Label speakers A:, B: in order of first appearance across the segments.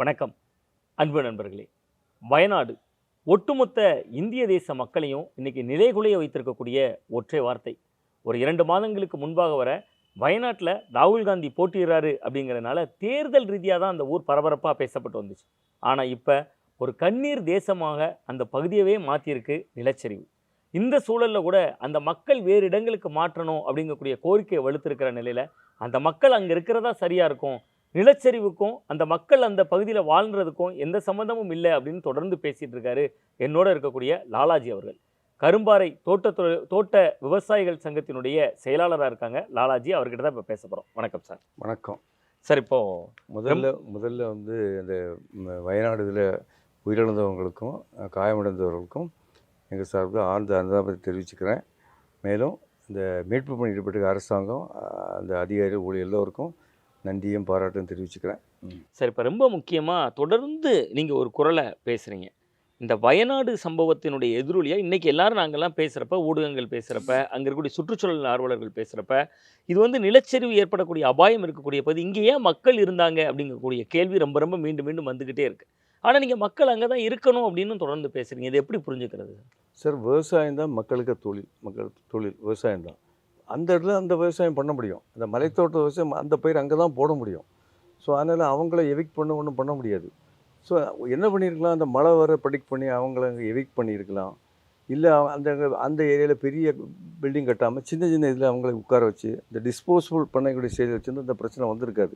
A: வணக்கம். அன்பு நண்பர்களே வயநாடு ஒட்டுமொத்த இந்திய தேச மக்களையும் இன்னைக்கு நிலைகுலைய வைத்திருக்கக்கூடிய ஒற்றை வார்த்தை. ஒரு இரண்டு மாதங்களுக்கு முன்பாக வர வயநாட்டில் ராகுல் காந்தி போட்டிடுறாரு அப்படிங்கிறதுனால தேர்தல் ரீதியாக தான் அந்த ஊர் பரபரப்பாக பேசப்பட்டு வந்துச்சு. ஆனால் இப்போ ஒரு கண்ணீர் தேசமாக அந்த பகுதியவே மாற்றியிருக்கு நிலச்சரிவு. இந்த சூழலில் கூட அந்த மக்கள் வேறு இடங்களுக்கு மாற்றணும் அப்படிங்கக்கூடிய கோரிக்கையை வலுத்திருக்கிற நிலையில் அந்த மக்கள் அங்கே இருக்கிறதா சரியாக இருக்கும்? நிலச்சரிவுக்கும் அந்த மக்கள் அந்த பகுதியில் வாழ்றதுக்கும் எந்த சம்மந்தமும் இல்லை அப்படின்னு தொடர்ந்து பேசிட்டு இருக்காரு என்னோட இருக்கக்கூடிய லாலாஜி அவர்கள். கரும்பாறை தோட்டத்துறை தோட்ட விவசாயிகள் சங்கத்தினுடைய செயலாளராக இருக்காங்க லாலாஜி அவர்கிட்ட தான் இப்போ பேச போகிறோம் வணக்கம் சார்.
B: வணக்கம்.
A: சார் இப்போ
B: முதல்ல முதல்ல வந்து இந்த வயநாடு இதில் உயிரிழந்தவங்களுக்கும் காயமடைந்தவர்களுக்கும் எங்கள் சார்பில் ஆழ்ந்த அனுதாபத்தை தெரிவிச்சுக்கிறேன். மேலும் இந்த மீட்பு பணி ஈடுபட்டு அரசாங்கம் அந்த அதிகாரிகள் ஊழியர் எல்லோருக்கும் நன்றியும் பாராட்டும் தெரிவிச்சுக்கிறேன்.
A: சார் இப்போ ரொம்ப முக்கியமாக தொடர்ந்து நீங்கள் ஒரு குரலை பேசுகிறீங்க இந்த வயநாடு சம்பவத்தினுடைய எதிரொலியாக இன்றைக்கி எல்லாரும் நாங்கள்லாம் பேசுகிறப்ப ஊடகங்கள் பேசுகிறப்ப அங்கே இருக்கக்கூடிய சுற்றுச்சூழல் ஆர்வலர்கள் பேசுகிறப்ப இது வந்து நிலச்சரிவு ஏற்படக்கூடிய அபாயம் இருக்கக்கூடிய பகுதி இங்கே ஏன் மக்கள் இருந்தாங்க அப்படிங்கக்கூடிய கேள்வி ரொம்ப ரொம்ப மீண்டும் மீண்டும் வந்துக்கிட்டே இருக்குது ஆனால் நீங்கள் மக்கள் அங்கே தான் இருக்கணும் அப்படின்னு தொடர்ந்து பேசுகிறீங்க இது எப்படி புரிஞ்சுக்கிறது?
B: சார் விவசாயம் தான் மக்களுக்கு தொழில் மக்கள் தொழில் விவசாயம் தான். அந்த இடத்துல அந்த விவசாயம் பண்ண முடியும். அந்த மலைத்தோட்ட விவசாயம் அந்த பயிர் அங்கே தான் போட முடியும். ஸோ அதனால் அவங்கள எவிக் பண்ண ஒன்றும் பண்ண முடியாது. ஸோ என்ன பண்ணியிருக்கலாம் அந்த மழை வர ப்ரெடிக்ட் பண்ணி அவங்கள அங்கே எவிக் பண்ணியிருக்கலாம் இல்லை அந்த அந்த ஏரியாவில் பெரிய பில்டிங் கட்டாமல் சின்ன சின்ன இதில் அவங்கள உட்கார வச்சு இந்த டிஸ்போசபிள் பண்ணக்கூடிய ஸ்டேஜ் வச்சுருந்து இந்த பிரச்சனை வந்திருக்காது.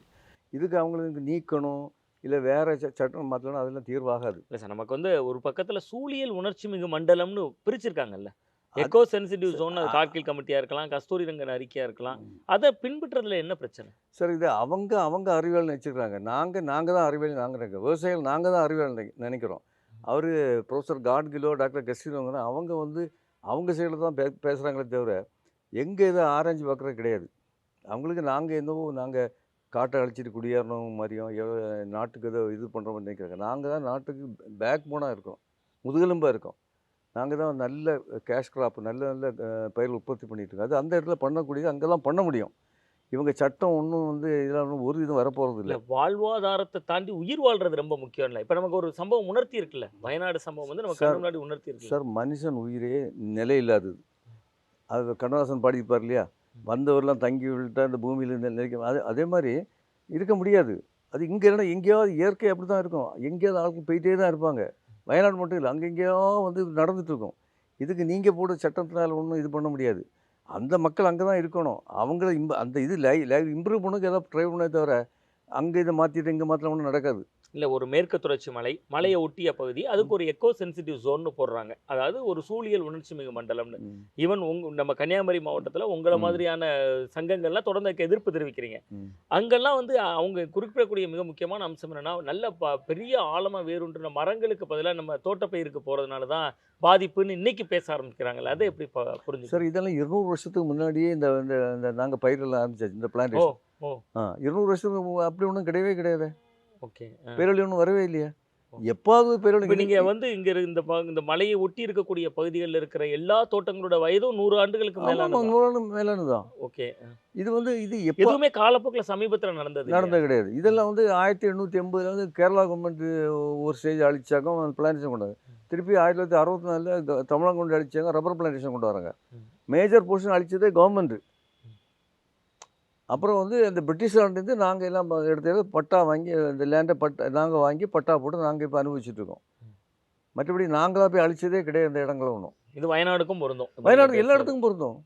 B: இதுக்கு அவங்களுக்கு நீக்கணும் இல்லை வேறு சட்டம் மாற்றணும் அதெல்லாம் தீர்வாகாது.
A: இல்லை சார் நமக்கு வந்து ஒரு பக்கத்தில் சூழியல் உணர்ச்சி மிகு மண்டலம்னு பிரிச்சிருக்காங்கல்ல. எக்கோ சென்சிட்டிவ் ஜோன் அது கார்கில் கமிட்டியாக இருக்கலாம் கஸ்தூரி ரங்கன் அறிக்கையாக இருக்கலாம். அதை பின்பற்றுறதுல என்ன பிரச்சனை?
B: சார் இது அவங்க அவங்க அறிவியல் நினச்சிக்கிறாங்க நாங்கள் நாங்கள் தான் அறிவியல் நாங்கள் விவசாயிகள் நாங்கள் தான் அறிவியல் நினை- நினைக்கிறோம். அவர் ப்ரொஃபஸர் காட்கிலோ டாக்டர் கஸ்தூரிவங்க அவங்க வந்து அவங்க சைடில் தான் பே பேசுகிறாங்களே தவிர எங்கே இதை ஆராய்ச்சி பார்க்குறது கிடையாது. அவங்களுக்கு நாங்கள் என்னவோ நாங்கள் காட்டை அழிச்சிட்டு குடியேறணும் மாதிரியும் எவ்வளோ நாட்டுக்கு ஏதோ இது பண்ணுற மாதிரி நினைக்கிறாங்க. நாங்கள் தான் நாட்டுக்கு பேக் போனாக இருக்கோம். முதுகெலும்பாக இருக்கோம். நாங்கள் தான் நல்ல கேஷ் கிராப் நல்ல நல்ல பயிர் உற்பத்தி பண்ணிட்டு இருக்கோம். அது அந்த இடத்துல பண்ணக்கூடியது அங்கே தான் பண்ண முடியும். இவங்க சட்டம் ஒன்றும் வந்து இதெல்லாம் ஒன்றும் ஒரு இதுவும் வரப்போகிறது
A: இல்ல. வாழ்வாதாரத்தை தாண்டி உயிர் வாழ்றது ரொம்ப முக்கியம் இல்லை இப்போ நமக்கு ஒரு சம்பவம் உணர்த்தி இருக்குல்ல. வயநாடு சம்பவம் வந்து நமக்கு முன்னாடி உணர்த்தி இருக்கு
B: சார் மனுஷன் உயிரே நிலை இல்லாதது. அது கண்ணதாசன் பாடிப்பார் இல்லையா? வந்தவரெல்லாம் தங்கி விட்டா இந்த பூமியில் நிலைக்க அது அதே மாதிரி இருக்க முடியாது. அது இங்கே இல்லைனா எங்கேயாவது இயற்கை அப்படி தான் இருக்கும். எங்கேயாவது ஆட்கள் போயிட்டே தான் இருப்பாங்க. வயநாடு மட்டும் இல்லை அங்கெங்கேயோ வந்து இது இதுக்கு நீங்கள் போட சட்டத்தினால ஒன்றும் இது பண்ண முடியாது. அந்த மக்கள் அங்கே தான் இருக்கணும். அவங்கள இம்ப அந்த இது லை லைவ் இம்ப்ரூவ் பண்ணுக்கு ஏதாவது ட்ரை பண்ணே தவிர அங்கே இதை மாற்றிட்டு இங்கே மாற்றினா ஒன்றும் நடக்காது.
A: இல்ல ஒரு மேற்கு தொடர்ச்சி மலை மலையை ஒட்டிய பகுதி அதுக்கு ஒரு எக்கோ சென்சிட்டிவ் ஜோன்னு போடுறாங்க. அதாவது ஒரு சூழியல் உணர்ச்சி மிகு மண்டலம்னு. ஈவன் உங்க நம்ம கன்னியாகுமரி மாவட்டத்துல உங்களை. மாதிரியான சங்கங்கள்லாம் தொடர்ந்து எதிர்ப்பு தெரிவிக்கிறீங்க. அங்கெல்லாம் வந்து அவங்க குறிப்பிடக்கூடிய மிக முக்கியமான அம்சம் என்னன்னா நல்ல ப பெரிய ஆழமா வேரூன்றின மரங்களுக்கு பதிலாக நம்ம தோட்டப்பயிருக்கு போறதுனால தான் பாதிப்புன்னு இன்னைக்கு பேச ஆரம்பிக்கிறாங்கல்ல. அதை எப்படி ப- புரிஞ்சுக்க
B: சார் இதெல்லாம் இருநூறு வருஷத்துக்கு முன்னாடியே இந்த நாங்கள் பயிரெல்லாம் ஆரம்பிச்சாச்சு இந்த பிளான்டேஷன் இருநூறு வருஷத்துக்கு அப்படி ஒன்றும் கிடையவே கிடையாது.
A: ஓகே
B: பேரொழி ஒன்றும் வரவே இல்லையா. எப்பாவது பேரொழி
A: இப்போ நீங்க வந்து இங்க இந்த இந்த மலையை ஒட்டி இருக்கக்கூடிய பகுதிகளில் இருக்கிற எல்லா தோட்டங்களோட வயதும் நூறு ஆண்டுகளுக்கு மேலான
B: நூறாண்டு மேலானது. தான்
A: ஓகே
B: இது வந்து இது எப்போ
A: எதுவுமே காலப்போக்குல சமீபத்துல நடந்தது?
B: நடந்தது கிடையாது. இதெல்லாம் வந்து ஆயிரத்தி எண்ணூற்றி எண்பதுல வந்து கேரளா கவர்மெண்ட் ஒரு ஸ்டேஜ் அழிச்சாங்க பிளான்டேஷன் கொண்டாங்க திருப்பி ஆயிரத்தி தொள்ளாயிரத்தி அறுபத்தி நாலில் தமிழகம் கொண்டு அழிச்சாங்க ரப்பர் பிளான்டேஷன் கொண்டு வராங்க. மேஜர் போர்ஷன் அழிச்சதே கவர்மெண்ட் அப்புறம் வந்து இந்த பிரிட்டிஷ்காரன்ட்டு நாங்கள் எல்லாம் எடுத்து பட்டா வாங்கி இந்த லேண்டை பட்டா நாங்கள் வாங்கி பட்டா போட்டு நாங்கள் இப்போ அனுபவிச்சுட்டு இருக்கோம்
A: ம்.
B: மற்றபடி நாங்களாக போய் அழிச்சதே கிடையாது இந்த இடங்கள ஒன்றும்
A: இது வயநாடுக்கும் பொருந்தும்
B: வயநாடு எல்லா. இடத்துக்கும் பொருந்தும்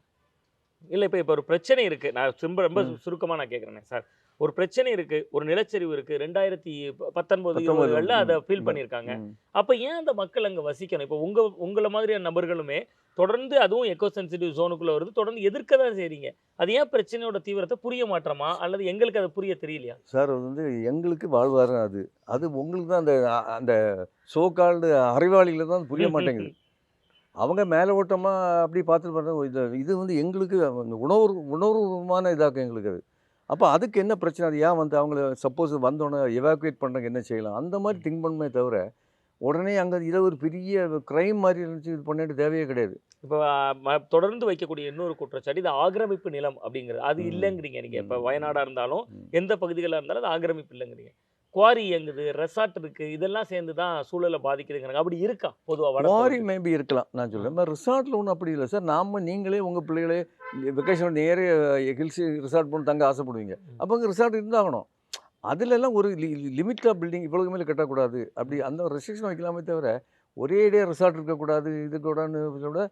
A: இல்ல இப்ப இப்ப ஒரு பிரச்சனை இருக்கு நான் ரொம்ப ரொம்ப
B: ம்.
A: சுருக்கமா நான் கேக்குறேன் சார் ஒரு பிரச்சனை இருக்கு ஒரு நிலச்சரிவு இருக்கு ரெண்டாயிரத்தி பத்தொன்பது இருபதுகளில் அதை ஃபீல். பண்ணியிருக்காங்க. அப்ப ஏன் அந்த மக்கள் அங்க வசிக்கணும்? இப்போ உங்க உங்களை மாதிரியான நபர்களுமே தொடர்ந்து அதுவும் எக்கோ சென்சிட்டிவ் ஜோனுக்குள்ள வருது தொடர்ந்து எதிர்க்க தான் செய்றீங்க. அது ஏன் பிரச்சனையோட தீவிரத்தை புரிய மாட்டோமா? அல்லது எங்களுக்கு அது புரிய தெரியலையா?
B: சார் அது வந்து எங்களுக்கு வாழ்வாரம் அது. அது உங்களுக்கு தான் அந்த அந்த சோ கால்டு அறிவாளிகளை தான் புரிய மாட்டேங்குது. அவங்க மேலே ஓட்டமாக அப்படி பார்த்துட்டு பண்ணுறாங்க இது இது வந்து எங்களுக்கு உணர்வு உணர்வுமான இதாக்கும் எங்களுக்கு அது. அப்போ அதுக்கு என்ன பிரச்சனை? அது ஏன் வந்து அவங்கள சப்போஸ் வந்தோடனே எவாக்குவேட் பண்ணுறதுக்கு என்ன செய்யலாம்? அந்த மாதிரி திங்க் பண்ணுமே தவிர உடனே அங்கே இதை ஒரு பெரிய க்ரைம் மாதிரி இருந்துச்சு இது பண்ணிட்டு தேவையே கிடையாது.
A: இப்போ தொடர்ந்து வைக்கக்கூடிய இன்னொரு குற்றச்சாட்டு இது ஆக்கிரமிப்பு நிலம் அப்படிங்கிறது. அது. இல்லைங்கிறீங்க நீங்க. இப்போ
B: ம்.
A: வயநாடா இருந்தாலும். எந்த பகுதிகளாக இருந்தாலும் அது ஆக்கிரமிப்பு இல்லைங்கிறீங்க. குவாரி இயங்குது ரெசார்ட் இருக்கு இதெல்லாம் சேர்ந்து தான் சூழலை பாதிக்குதுங்கிறாங்க. அப்படி இருக்கா? பொதுவா வட
B: குவாரி? மேபி இருக்கலாம். நான் சொல்கிறேன் ரிசார்ட்டில் ஒன்றும் அப்படி இல்லை சார். நாம நீங்களே உங்கள் பிள்ளைகளே வெக்கேஷன் நேரே ஹில்ஸ் ரிசார்ட் போய் தங்க ஆசைப்படுவீங்க. அப்போ அங்கே ரிசார்ட் இருந்தாகணும். அதுல எல்லாம் ஒரு லிமிட்டாக பில்டிங் இவ்வளவு மேலே கட்டக்கூடாது. அப்படி அந்த ரெஸ்ட்ரிக்ஷன் வைக்கலாமே தவிர ஒரே இடையே ரிசார்ட் இருக்கக்கூடாது இது கூடாதுன்னு விட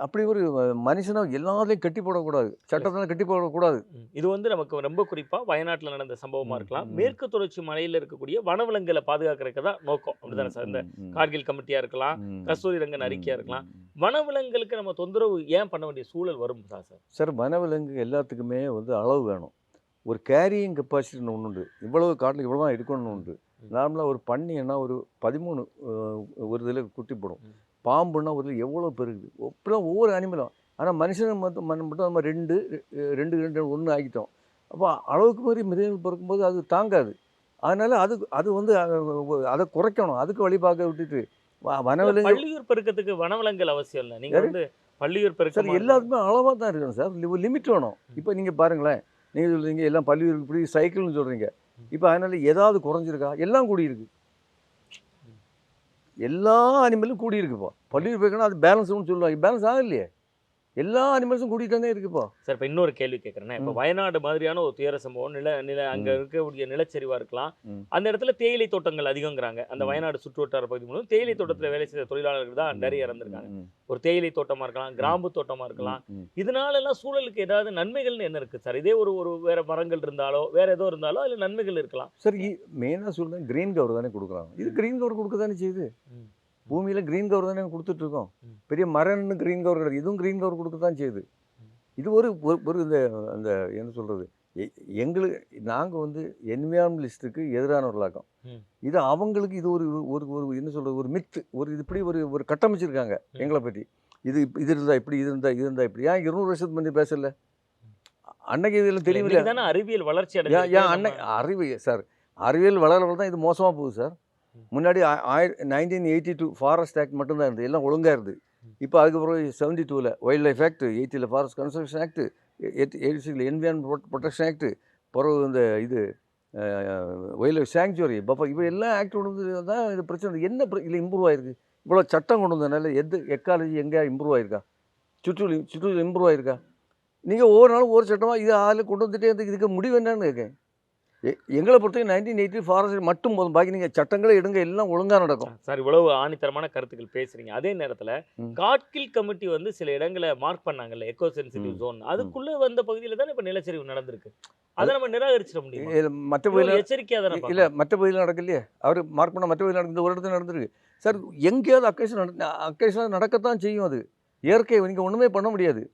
B: அப்படி ஒரு மனுஷனை எல்லாத்தையும் கட்டி போடக்கூடாது. சட்டத்தில் கட்டி போடக்கூடாது.
A: இது வந்து நமக்கு ரொம்ப குறிப்பா வயநாட்டுல நடந்த சம்பவமா
B: ம்,
A: இருக்கலாம். மேற்கு தொடர்ச்சி மலையில இருக்கக்கூடிய வனவிலங்குகளை பாதுகாக்கிறதுக்கு தான் நோக்கம். அப்படிதானே சார்? இந்த கார்கில் கமிட்டியா இருக்கலாம் கஸ்தூரி ரங்கன்
B: ம்,
A: அறிக்கையா இருக்கலாம். வனவிலங்குகளுக்கு நம்ம தொந்தரவு ஏன் பண்ண வேண்டிய சூழல் வரும் சார்? சார்.
B: சார் வனவிலங்கு எல்லாத்துக்குமே வந்து அளவு வேணும். ஒரு கேரியிங் கெப்பாசிட்டின்னு ஒன்று உண்டு. இவ்வளவு காட்டில் இவ்வளோ தான் இருக்கணும்னு உண்டு. நார்மலாக ஒரு பன்னின்னா ஒரு பதிமூணு ஒரு இதில் குட்டி போடும். பாம்புன்னா ஒரு எவ்வளோ பெருகுது? இப்படிலாம் ஒவ்வொரு அனிமலும் ஆனால் மனுஷன் மட்டும் மன் மட்டும் நம்ம ரெண்டு ரெண்டு ரெண்டு ஒன்று ஆக்கிட்டோம் அப்போ அளவுக்கு மாதிரி மிருகங்கள் பிறக்கும்போது அது தாங்காது. அதனால் அது அது வந்து அதை குறைக்கணும். அதுக்கு வழி பார்க்க விட்டுட்டு வனவிலங்கு
A: பள்ளியூர் பெருக்கத்துக்கு வனவிலங்குகள் அவசியம் இல்லை. நீங்க
B: யாரு?
A: வந்து பள்ளியூர்
B: சார்
A: பெருக்கம்
B: எல்லாத்துக்குமே அளவாக தான் இருக்கணும் சார். லிமிட் வேணும். இப்போ நீங்கள் பாருங்களேன். நீங்கள் சொல்றீங்க எல்லாம் பள்ளி இப்படி சைக்கிள்னு சொல்கிறீங்க இப்போ அதனால ஏதாவது குறைஞ்சிருக்கா? எல்லாம் கூடியிருக்கு. எல்லா அனிமலும் கூடியிருக்குப்பா பள்ளியூர் போய்க்கணும் அது பேலன்ஸ்னு சொல்லுவாங்க. பேலன்ஸ் ஆகலையே எல்லா அனிமல்ஸும் கூட்டிகிட்டு தானே இருக்குப்பா.
A: சார் இப்போ இன்னொரு கேள்வி கேட்குறேன் இப்போ. வயநாடு மாதிரியான ஒரு துயர சம்பவம் நில நில அங்கே. இருக்கக்கூடிய நிலச்சரிவா இருக்கலாம். அந்த இடத்துல தேயிலை தோட்டங்கள் அதிகங்கிறாங்க. அந்த. வயநாடு சுற்றுவட்டார பகுதி முழுவதும் தேயிலை. தோட்டத்தில் வேலை செய்த தொழிலாளர்கள் தான் நிறைய இறந்துருக்காங்க. ஒரு தேயிலை தோட்டமா இருக்கலாம் கிராம்பு தோட்டமா இருக்கலாம். இதனால எல்லாம் சூழலுக்கு ஏதாவது நன்மைகள்னு என்ன இருக்கு சார்? இதே ஒரு ஒரு வேற மரங்கள் இருந்தாலோ வேற ஏதோ இருந்தாலோ அதுல நன்மைகள் இருக்கலாம்.
B: சரி மெயினாக சொல்கிறேன் க்ரீன் கவர் தானே. கொடுக்குறாங்க. இது க்ரீன் கவர் கொடுக்க தானே செய்யுது. பூமியில் க்ரீன் கவர் தானே கொடுத்துட்டு இருக்கோம்
A: ம்.
B: பெரிய மரம்னு க்ரீன் கவர் கிடையாது. இதுவும் க்ரீன் கவர் கொடுக்க தான் செய்யுது இது ஒரு ஒரு- இந்த அந்த என்ன சொல்கிறது எங்களுக்கு நாங்கள் வந்து என்விரான்மெண்டலிஸ்ட்டுக்கு எதிரானவர்களாக்கம். இது அவங்களுக்கு இது ஒரு ஒரு ஒரு என்ன சொல்கிறது ஒரு மித்து ஒரு இது இப்படி ஒரு ஒரு கட்டமைச்சிருக்காங்க. எங்களை பற்றி இது இது இருந்தால் இப்படி இது இருந்தால் இது இருந்தால் இப்படி. ஏன் இருநூறு வருஷத்துக்கு முந்தைய பேசல? அன்னைக்கு இதில் தெரியல
A: தானே அறிவியல் வளர்ச்சி
B: ஏன் அன்னை
A: நம்ம-
B: அறிவு சார் அறிவியல் வளர வளர தான் இது மோசமாக போகுது சார். முன்னாடி nineteen eighty two forest act மட்டும்தான் இருந்தது. எல்லாம் ஒழுங்காக இருந்தது. இப்போ அதுக்கப்புறம் செவன்டி டூவில் வைல்ட் லைஃப் ஆக்ட் எயிட்டியில் ஃபாரஸ்ட் கன்சர்வேஷன் ஆக்ட் எயிட்டி சிக்ஸில் என்விரான்மெண்ட் ப்ரொடெக்ஷன் ஆக்ட் பிறகு இந்த இது வைல்ட் லைஃப் சாங்சுவரி பஃபர் இவ எல்லா ஆக்ட் கொண்டு வந்து தான் இது பிரச்சனை என்ன இல்லை இம்ப்ரூவ் ஆயிருக்கு? இவ்வளோ சட்டம் கொண்டு வந்ததுனால எது எக்காலஜி எங்கே இம்ப்ரூவ் ஆயிருக்கா? சுற்றுலி சுற்றுலா இம்ப்ரூவ் ஆயிருக்கா? நீங்கள் ஒவ்வொரு நாளும் ஒவ்வொரு சட்டமாக இது ஆள் கொண்டு வந்துட்டே இருந்து இதுக்கு முடிவு என்னன்னு கேட்கேன் எங்களை பொறுத்தவரைக்கும் நைன்டீன் எயிட்டி ஃபாரஸ்ட் மட்டும் போதும். பாக்கி நீங்கள் சட்டங்களே எடுங்க எல்லாம் ஒழுங்காக நடக்கும்.
A: சார் இவ்வளவு ஆணித்தரமான கருத்துக்கள் பேசுறீங்க. அதே நேரத்துல. காட்கில் கமிட்டி வந்து சில இடங்களை மார்க் பண்ணாங்கல்ல எக்கோ சென்சிட்டிவ். ஜோன் அதுக்குள்ள வந்த பகுதியில தானே இப்ப நிலச்சரிவு நடந்திருக்கு. அதை நம்ம நிராகரிச்சிட முடியும்?
B: மற்ற பகுதியில்
A: எச்சரிக்கையா தானே
B: இல்லை மற்ற பகுதியில் நடக்கலையே. அவர் மார்க் பண்ண மற்ற பகுதியில் நடக்குது ஒரு இடத்துல நடந்திருக்கு. சார் எங்கேயாவது அக்கேஷன் நட அக்கேஷன் நடக்கத்தான் செய்யும் அது. இயற்கை நீங்கள் ஒன்றுமே பண்ண முடியாது.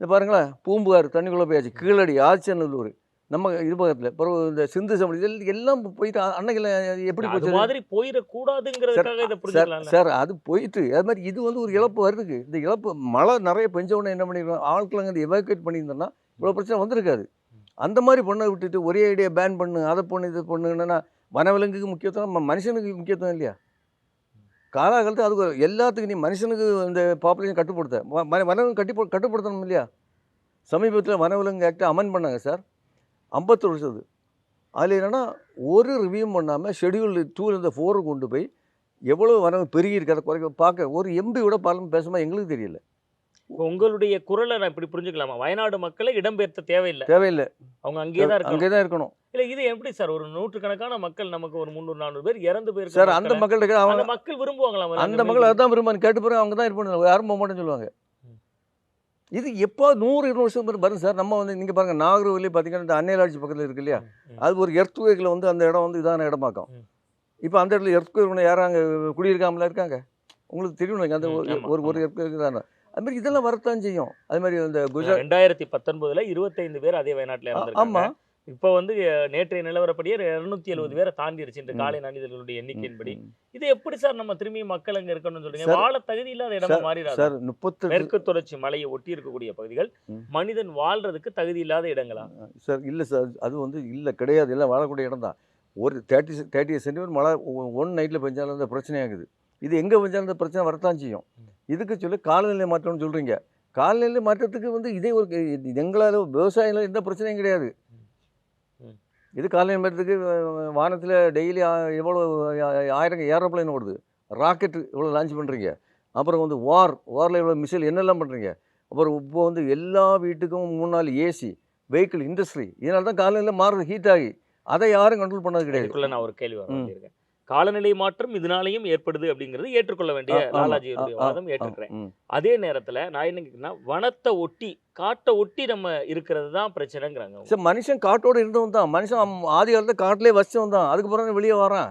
B: இந்த பாருங்களேன் பூம்புகார் தண்ணிக்குள்ளே போயாச்சு கீழடி ஆச்சநல்லூர் நம்ம இது பக்கத்தில் பிறகு இந்த சிந்து இதெல்லாம் எல்லாம் போயிட்டு அன்னைக்கு எப்படி போச்சு?
A: மாதிரி போயிடக்கூடாதுங்கிறதுக்காக இதை
B: சார் அது போயிட்டு அது மாதிரி இது வந்து ஒரு இழப்பு வருதுக்கு. இந்த இழப்பு மழை நிறைய பெஞ்ச உடனே என்ன பண்ணிருக்கோம் ஆட்களை வந்து எவாக்குவேட் பண்ணியிருந்தோன்னா இவ்வளோ பிரச்சனை வந்திருக்காது. அந்த மாதிரி பண்ண விட்டுட்டு ஒரே ஐடியா பேன் பண்ணு அதை பண்ணு இது பண்ணுன்னா வனவிலங்குக்கு முக்கியத்துவம் மனுஷனுக்கு முக்கியத்துவம் இல்லையா? காலாகாலத்து அதுக்கு எல்லாத்துக்கும் நீ மனுஷனுக்கு இந்த பாப்புலேஷன் கட்டுப்படுத்த வனவிலங்கு கட்டி கட்டுப்படுத்தணும் இல்லையா? சமீபத்தில் வனவிலங்கு ஆக்ட் அமெண்ட் பண்ணாங்க சார். ஐம்பத்தொரு வருஷத்து அதில் என்னென்னா ஒரு ரிவ்யூவும் பண்ணாமல் ஷெடியூல் டூலேருந்து ஃபோரை கொண்டு போய் எவ்வளோ வனம் பெருகி இருக்கிறத குறைக்க பார்க்க ஒரு எம்பி கூட பார்லமெண்ட் பேசுமா எங்களுக்கு தெரியல.
A: உங்களுடைய குரலை நான் இப்படி புரிஞ்சுக்கலாமா? வயநாடு மக்களை இடம்பெயர்த்த தேவையில்லை.
B: தேவையில்லை.
A: அவங்க அங்கேயே தான் இருக்கணும்.
B: அங்கே தான் இருக்கணும்.
A: இல்ல இது எப்படி சார்? ஒரு நூற்றுக்கணக்கான மக்கள் நமக்கு ஒரு முந்நூறு நானூறு பேர் இறந்து போயிருக்க
B: சார் அந்த
A: மக்களை-
B: அவங்க
A: மக்கள் விரும்புவாங்களா
B: அந்த மக்கள் அதான் விரும்பாங்க கேட்டு பிறகு அவங்க தான் இருப்பாங்க யாரும் போக மாட்டேன்னு சொல்லுவாங்க. இது எப்போ நூறு இருநூறு வருஷம் வரும் சார்? நம்ம வந்து நீங்கள் பாருங்கள் நாகர்கோவிலே பார்த்தீங்கன்னா இந்த அன்னையலாட்சி பக்கத்தில் இருக்கு இல்லையா? அது ஒரு எர்த்வேக்கில் வந்து அந்த இடம் வந்து இதான இடமாக்கும். இப்போ அந்த இடத்துல எர்த்வேக் யாரும் அங்கே குடியிருக்காமல இருக்காங்க? உங்களுக்கு தெரியும். அந்த ஒரு- ஒரு எர்த்வேக் தானே அது மாதிரி இதெல்லாம் வரத்தான் செய்யும். அது மாதிரி இந்த குஜராத்
A: ரெண்டாயிரத்தி பத்தொன்பதுல இருபத்தைந்து பேர் அதே வயநாட்டுல
B: ஆமாம்
A: இப்போ வந்து நேற்றைய நிலவரப்படியே இருநூத்தி எழுபது பேரை தாண்டிருச்சு இந்த. காலை நாளிதழ்களுடைய எண்ணிக்கையின்படி. இது எப்படி சார் நம்ம திரும்பி மக்கள் அங்க இருக்கணும்னு சொல்றீங்க வாழ தகுதி இல்லாத இடமா மாறிடாது
B: சார் முப்பத்தெட்டு
A: மேற்கு தொடர்ச்சி மலையை ஒட்டி இருக்கக்கூடிய பகுதிகள். மனிதன் வாழ்றதுக்கு தகுதி இல்லாத இடங்களா
B: சார் இல்லை சார் அது வந்து இல்லை கிடையாது எல்லாம் வாழக்கூடிய இடம் தான் ஒரு தேர்ட்டி தேர்ட்டி சென்டிமீட்டர் மழை ஒன் நைட்டில் பெஞ்சாலும் அந்த பிரச்சனையாகுது இது எங்கே பெஞ்சாலும் இந்த பிரச்சனை வரத்தான் செய்யும். இதுக்கு சொல்லி காலநிலை மாற்றம்னு சொல்கிறீங்க காலநிலை மாற்றத்துக்கு வந்து இதே ஒரு எங்களால் விவசாயிகள் எந்த பிரச்சனையும் கிடையாது. இது காலை நேரத்துக்கு வானத்தில் டெய்லி எவ்வளோ ஆயிரம் ஏரோப்ளைன் ஓடுது. ராக்கெட் இவ்வளோ லான்ச் பண்ணுறீங்க அப்புறம் வந்து வார் வாரில் இவ்வளோ மிசைல் என்னெல்லாம் பண்ணுறீங்க அப்புறம் இப்போ வந்து எல்லா வீட்டுக்கும் மூணு நாள் ஏசி வெஹிக்கிள் இண்டஸ்ட்ரி இதனால தான் காலையில் மாறுது ஹீட் ஆகி. அதை யாரும் கண்ட்ரோல் பண்ணது கிடையாது.
A: நான் ஒரு கேள்வி வர காலநிலை மாற்றம் இதனாலையும் ஏற்படுது அப்படிங்கிறது ஏற்றுக்கொள்ள வேண்டிய. லாலாஜியுடைய வாதம் ஏற்றுக்கிறேன். அதே நேரத்துல நான் என்ன கேக்குறேன்னா, வனத்தை ஒட்டி காட்டை ஒட்டி நம்ம இருக்கிறது தான் பிரச்சனைங்கிறாங்க.
B: சரி மனுஷன் காட்டோடு இருந்தவன் தான் மனுஷன் ஆதி காலத்தில் காட்டிலே வச்சவன் தான் அதுக்கப்புறம் வெளியே வரான்.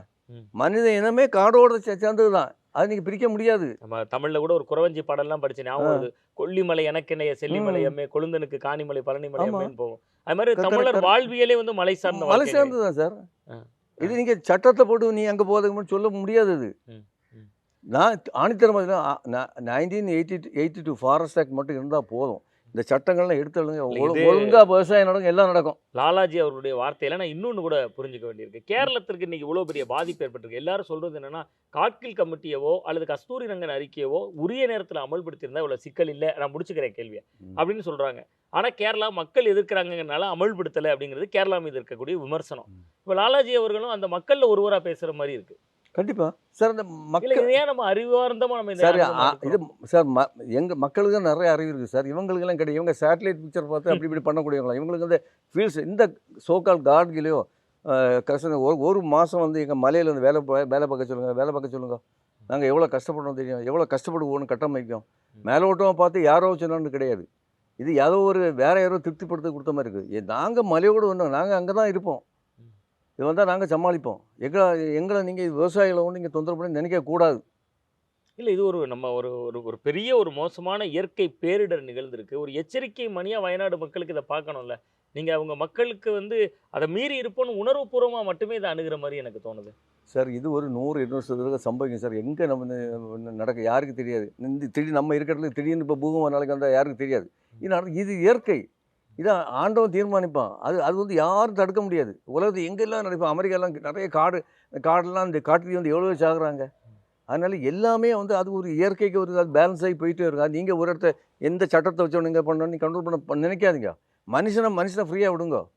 B: மனித இனமே காடோட சேர்ந்தது தான் அது நீங்கள் பிரிக்க முடியாது
A: நம்ம தமிழ்ல கூட ஒரு குறவஞ்சி பாடல்லாம் படிச்சு ஞாபகம் கொல்லிமலை எனக்கென்னைய செல்லிமலை
B: ம்.
A: எம்மே கொழுந்தனுக்கு காணிமலை பழனிமலை
B: ஆமா.
A: எம்மைன்னு போகும் அது மாதிரி தமிழர். வாழ்வியலே வந்து மலை சார்ந்த
B: மலை சேர்ந்தது தான் சார். இது நீங்கள் சட்டத்தை போட்டு நீ அங்கே போகிறதுக்கு சொல்ல முடியாது அது. நான் ஆணித்தரமாக nineteen eighty eighty two forest act மட்டும் இருந்தால் போதும் இந்த சட்டங்கள்லாம் எடுத்துடுங்க ஒழுங்காக விவசாயம் நடக்கும் எல்லாம் நடக்கும்.
A: லாலாஜி அவருடைய வார்த்தையில நான் இன்னொன்னு கூட புரிஞ்சுக்க வேண்டியிருக்கு. கேரளத்திற்கு இன்னைக்கு இவ்வளவு பெரிய பாதிப்பு ஏற்பட்டிருக்கு. எல்லாரும் சொல்றது என்னன்னா காட்கில் கமிட்டியவோ அல்லது கஸ்தூரி ரங்கன் அறிக்கையவோ உரிய நேரத்துல அமல்படுத்தியிருந்தா இவ்வளவு சிக்கல் இல்லை. நான் முடிச்சுக்கிறேன் கேள்வியை. அப்படின்னு சொல்றாங்க. ஆனா கேரளா மக்கள் எதிர்க்கிறாங்கனால அமல்படுத்தலை அப்படிங்கிறது கேரளா மீது இருக்கக்கூடிய விமர்சனம். இப்போ லாலாஜி அவர்களும் அந்த மக்கள்ல ஒருவரா பேசுற மாதிரி இருக்கு.
B: கண்டிப்பாக சார்
A: இல்ல
B: மக்கள்
A: ஏன் நம்ம அறிவார்ந்தமா நம்ம
B: சார் இது? சார் ம எங்கள் மக்களுக்கு நிறைய அறிவு இருக்குது சார். இவங்களுக்கெல்லாம் கிடையாது. இவங்க சேட்டலைட் பிக்சர் பார்த்து அப்படி இப்படி பண்ணக்கூடியவங்களா? இவங்களுக்கு வந்து ஃபீல்ஸ் இந்த சோக்கால் காட்கிலையோ கஷ்டம் ஒரு ஒரு மாதம் வந்து எங்கள் மலையில் வந்து வேலை வேலை பார்க்க சொல்லுங்கள் வேலை பார்க்க சொல்லுங்கள் நாங்கள் எவ்வளோ கஷ்டப்படுறோம் தெரியும். எவ்வளோ கஷ்டப்படுவோம்னு கட்டமைக்கும். மேலோட்டமாக பார்த்து யாரோ சொன்னான்னு கிடையாது. இது ஏதோ ஒரு வேற யாரோ திருப்திப்படுத்த கொடுத்த மாதிரி இருக்குது நாங்கள் மலையோடு வந்தோம். நாங்கள் அங்கே தான் இருப்போம். இது வந்தால் நாங்கள் சமாளிப்போம். எங்களை எங்களை நீங்கள் விவசாயிகளை ஒன்று நீங்கள் தொந்தரவு பண்ணி நினைக்கக்கூடாது
A: இல்ல இது ஒரு நம்ம ஒரு ஒரு ஒரு பெரிய ஒரு மோசமான இயற்கை பேரிடர் நிகழ்ந்திருக்கு. ஒரு எச்சரிக்கை மணியா வயநாடு மக்களுக்கு இதை பார்க்கணும்ல. நீங்க அவங்க மக்களுக்கு வந்து அதை மீறி இருப்போம்னு உணர்வுபூர்வமா மட்டுமே இதை அணுகிற மாதிரி எனக்கு தோணுது.
B: சார் இது ஒரு நூறு இருநூறு சதவீதம் சம்பவிக்கும் சார் எங்கே நம்ம நடக்க யாருக்கு தெரியாது. இந்த திடீர் நம்ம இருக்கிற இடத்துல திடீர்னு இப்போ பூகம்பம் நாளைக்கு வந்தால் யாருக்கு தெரியாது. இது இது இயற்கை. இதை ஆண்டவன் தீர்மானிப்பான். அது அது வந்து யாரும் தடுக்க முடியாது. உலகத்தில் எங்கெல்லாம் நடக்கும் அமெரிக்காலாம் நிறைய காடு காடெல்லாம் இந்த காட்டுக்கு வந்து எவ்வளோ சாகுறாங்க? அதனால எல்லாமே வந்து அது ஒரு இயற்கைக்கு ஒரு அது பேலன்ஸ் ஆகி போயிட்டே இருக்கும். அது நீங்கள் ஒரு இடத்த எந்த சட்டத்தை வச்சவனுங்க பண்ணணும் நீ கண்ட்ரோல் பண்ண நினைக்காதீங்க. மனுஷனை மனுஷனை ஃப்ரீயாக விடுங்க.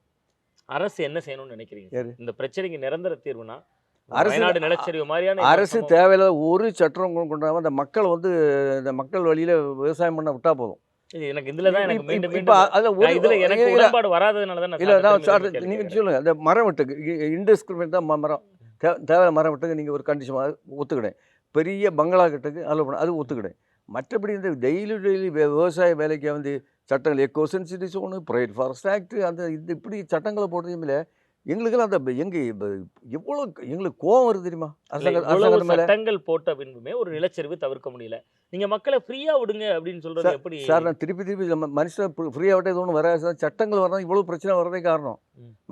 A: அரசு என்ன செய்யணும்னு நினைக்கிறீங்க? இந்த பிரச்சனைக்கு நிரந்தர தீர்வுனா
B: அரசு-
A: நிலச்சரிவு மாதிரியான
B: அரசு தேவையில்லாத ஒரு சட்டம் கொண்டு கொண்டாம அந்த மக்கள் வந்து இந்த மக்கள் வழியில் விவசாயம் பண்ண விட்டா போதும்.
A: எனக்கு இதுல தான் எனக்கு மீண்டும் மீண்டும் இதுல எனக்கு
B: இல்ல,
A: உடன்பாடு வராததுனால தான் நான்
B: இல்ல நான்
A: திரும்ப
B: சார்
A: திரும்ப கேள்வி
B: நீங்க
A: கேட்கிறேன்.
B: சொல்லுங்க அந்த மரம் வெட்டுக்கு இன்டிஸ்கிரிமினேட் தான் மரம். தே- தேவையில்ல மரம் வெட்டுக்கு நீங்க ஒரு கண்டிஷன் ஒத்துக்கிடேன் பெரிய பங்களா கட்டுக்கு அலோ பண்ண அது ஒத்துக்கிடேன் மற்றபடி இந்த டெய்லி டெய்லி விவசாய வேலைக்கு வந்து சட்டங்கள் எக்கோ சென்சிட்டிஸ் ஒன்று ப்ரைவேட் ஃபாரஸ்ட் ஆக்ட் அந்த இது இப்படி சட்டங்களை போடுறதுமில்ல எங்களுக்கெல்லாம் அந்த எங்க எவ்வளோ எங்களுக்கு கோவம் வருது தெரியுமா?
A: சட்டங்கள் போட்ட பின்புமே ஒரு நிலச்சரிவு தவிர்க்க முடியல. நீங்க மக்களை ஃப்ரீயா விடுங்க அப்படின்னு சொல்றது எப்படி?
B: சார் நான் திருப்பி திருப்பி மனுஷன் ஃப்ரீயாக விட்டு எதுவும் வராது சார். சட்டங்கள் வரதான் இவ்வளோ பிரச்சனை வர்றதே காரணம்.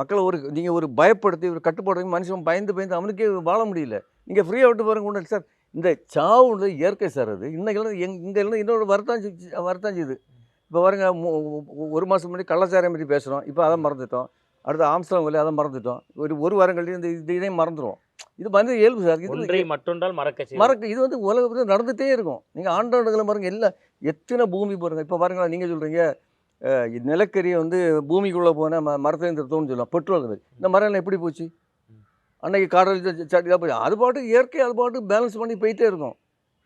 B: மக்களை ஒரு நீங்கள் ஒரு பயப்படுத்தி ஒரு கட்டுப்பாடு மனுஷன் பயந்து பயந்து அவனுக்கே வாழ முடியல. நீங்கள் ஃப்ரீயாக விட்டு பாருங்க ஒன்று சார். இந்த சாவுன்றது இயற்கை சார் அது. இன்னைக்கு எங் இங்கே இருந்து இன்னொரு வரத்தான் வரத்தான் செய்யுது. இப்போ பாருங்க ஒரு மாதம் முன்னாடி கள்ளச்சாரம் பற்றி பேசுகிறோம் இப்போ அதை மறந்துட்டோம். அடுத்து ஆம்ஸ்டாங் வழி அதை மறந்துட்டோம். ஒரு ஒரு வாரம் கழிச்சு இந்த இது இதையும் மறந்துடுவோம் இது மனித இயல்பு சார். இது
A: மற்றொன்றால் மறக்க.
B: மறக்க இது வந்து உலகத்தில் நடந்துகிட்டே இருக்கும். நீங்கள் ஆண்டாண்டுகளை பாருங்க எல்லாம் எத்தனை பூமி பாருங்க. இப்போ பாருங்களா நீங்கள் சொல்கிறீங்க நிலக்கரியை வந்து பூமிக்குள்ளே போன ம மரத்துலேருந்து எடுத்தோம்னு சொல்லலாம். பெட்ரோல் மாதிரி இந்த மரம் எப்படி போச்சு? அன்னைக்கு காடல் சட்டியாக போய் அது பாட்டு இயற்கை அது பாட்டு பேலன்ஸ் பண்ணி போயிட்டே இருக்கும்.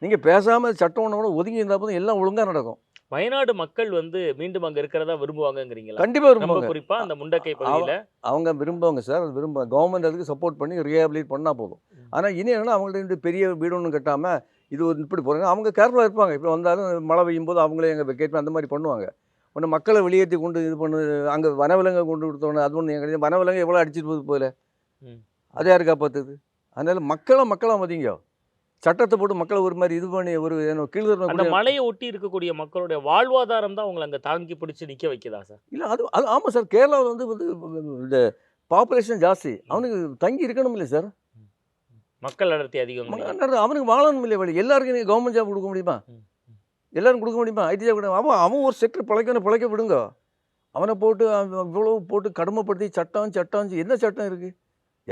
B: நீங்கள் பேசாமல் சட்டம் ஒன்று ஒதுங்கி இருந்தால் போதும் எல்லாம் ஒழுங்காக நடக்கும்.
A: வயநாடு மக்கள் வந்து மீண்டும் அங்க இருக்கிறதா விரும்புவாங்கங்கிறீங்களா?
B: கண்டிப்பாக
A: ரொம்ப
B: விரும்புவாங்க.
A: குறிப்பா அந்த முண்டக்கை பகுதியில.
B: அவங்க விரும்புவாங்க சார் அது விரும்ப கவர்மெண்ட் அதுக்கு சப்போர்ட் பண்ணி ரீஹாபிலிட் பண்ணால் போதும்.
A: ம்.
B: ஆனால் இனி என்னன்னா அவங்கள்ட்ட பெரிய வீடு ஒன்றும் கட்டாமல் இது ஒரு இப்படி போகிறாங்க அவங்க கேர்ஃபுல்லாக இருப்பாங்க. இப்போ வந்தாலும் மழை பெய்யும் போது அவங்களே எங்கள் வெக்கேட் அந்த மாதிரி பண்ணுவாங்க. ஒன்று மக்களை வெளியேற்றி கொண்டு இது பண்ணு அங்கே வனவிலங்கை கொண்டு கொடுத்தோன்னே அது ஒன்று எங்களுக்கு வனவிலங்கு எவ்வளோ அடிச்சிட்டு போகுது போல. அது யார் காப்பாற்றுது அதனால மக்களை மக்களாக மதிங்க. சட்டத்தை போட்டு மக்களை ஒரு மாதிரி இது பண்ணி ஒரு என்ன
A: அந்த மலையை ஒட்டி இருக்கக்கூடிய மக்களுடைய வாழ்வாதாரம் தான் உங்களை அங்க தாங்கி பிடிச்சு நிக்க வைக்குதா சார்?
B: இல்லை அது அது ஆமாம் சார். கேரளாவில் வந்து வந்து இந்த பாப்புலேஷன் ஜாஸ்தி. அவனுக்கு தங்கி இருக்கணும் இல்லை சார்.
A: மக்கள் அடர்த்தி அதிகம்
B: அவனுக்கு வாழணும் இல்லை வழி எல்லாருக்கும் நீங்கள் கவர்மெண்ட் ஜாப் கொடுக்க முடியுமா? எல்லாரும் கொடுக்க முடியுமா? ஐடி ஜாப் கொடுக்க அவன் அவன் ஒரு செக்டர் பிழைக்கணும் பிழைக்க விடுங்க. அவனை போட்டு அவன் இவ்வளோ போட்டு கடுமைப்படுத்தி சட்டம் சட்டம் என்ன சட்டம் இருக்குது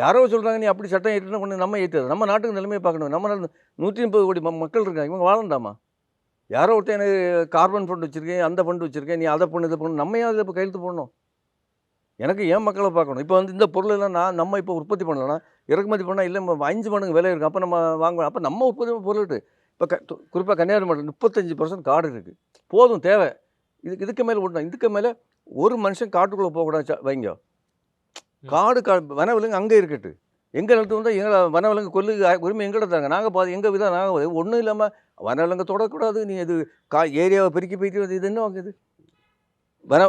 B: யாரோ சொல்கிறாங்க நீ அப்படி சட்டம் ஏற்றினா கொண்டு நம்ம ஏற்றது நம்ம நாட்டுக்கு நிலைமையை பார்க்கணும். நம்ம நூற்றி முப்பது கோடி மக்கள் இருக்காங்க. இவங்க வாழண்டாமா யாரோ ஒருத்தன் எனக்கு கார்பன் ஃபண்ட் வச்சுருக்கேன் அந்த ஃபண்ட் வச்சுருக்கேன் நீ அதை பண்ணு இதை பண்ணு நம்ம ஏன் அதில் இப்போ கையெழுத்து போடணும்? எனக்கு ஏன் மக்களை பார்க்கணும்? இப்போ வந்து இந்த பொருள் எல்லாம் நான் நம்ம இப்போ உற்பத்தி பண்ணலன்னா இறக்குமதி பண்ணால் இல்லை நம்ம அஞ்சு மடங்கு விலை இருக்கும் அப்போ நம்ம வாங்கணும் அப்போ நம்ம உற்பத்தி பண்ண இப்போ க குறிப்பாக கன்னியாகுமரி மாவட்டம் முப்பத்தஞ்சு பர்சன்ட் காடு இருக்குது போதும் தேவை. இதுக்கு இதுக்கு மேலே ஓட்டணும். இதுக்கு மேலே ஒரு மனுஷன் காட்டுக்குள்ளே போகக்கூடாது வைங்க. காடு கா வனவிலங்கு அங்கே இருக்கட்டு. எங்கள் நிலத்து வந்தால் எங்களை வனவிலங்கு கொல்லு உரிமை எங்கள்கிட்ட தாங்க நாங்கள் பாதி எங்கள் விதம் நாங்கள் ஒன்றும் இல்லாமல் வனவிலங்கு தொடக்கூடாது. நீ இது கா ஏரியாவை பெருக்கி போயிட்டு இது என்ன வாங்குது வன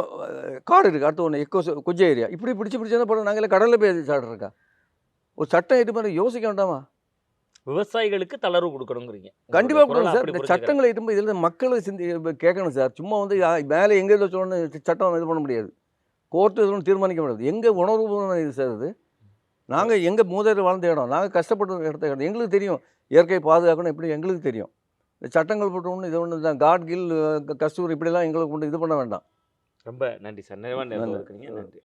B: காடு இருக்குது அடுத்து ஒன்று எக்கோ குஜ ஏரியா. இப்படி பிடிச்சி பிடிச்சி என்ன பண்ணோம் நாங்கள் கடலில் போய் சாடுறக்கா ஒரு சட்டம் இது மாதிரி யோசிக்க வேண்டாமா?
A: விவசாயிகளுக்கு தளர்வு கொடுக்கணுங்கிறீங்க.
B: கண்டிப்பாக கொடுங்க சார். இந்த. சட்டங்களை இட்டு இதில் மக்களை சிந்தி கேட்கணும் சார். சும்மா வந்து மேலே எங்கே இதில் சொல்லணும் சட்டம் இது பண்ண முடியாது. கோர்ட்டு எதுவும் தீர்மானிக்க முடியாது. எங்கள் உணர்வு இது சார் இது நாங்கள் எங்கள் மூதாதையர் வாழ்ந்த இடம் நாங்கள் கஷ்டப்பட்டு இடத்த இடம். எங்களுக்கு தெரியும். இயற்கை பாதுகாக்கணும் எப்படி? எங்களுக்கு தெரியும். இந்த சட்டங்கள் போட்டு ஒன்று இது ஒன்று தான் காட் கில் கஸ்தூர் இப்படிலாம் எங்களுக்கு கொண்டு இது பண்ண வேண்டாம்.
A: ரொம்ப நன்றி சார். நிறைவான நன்றி.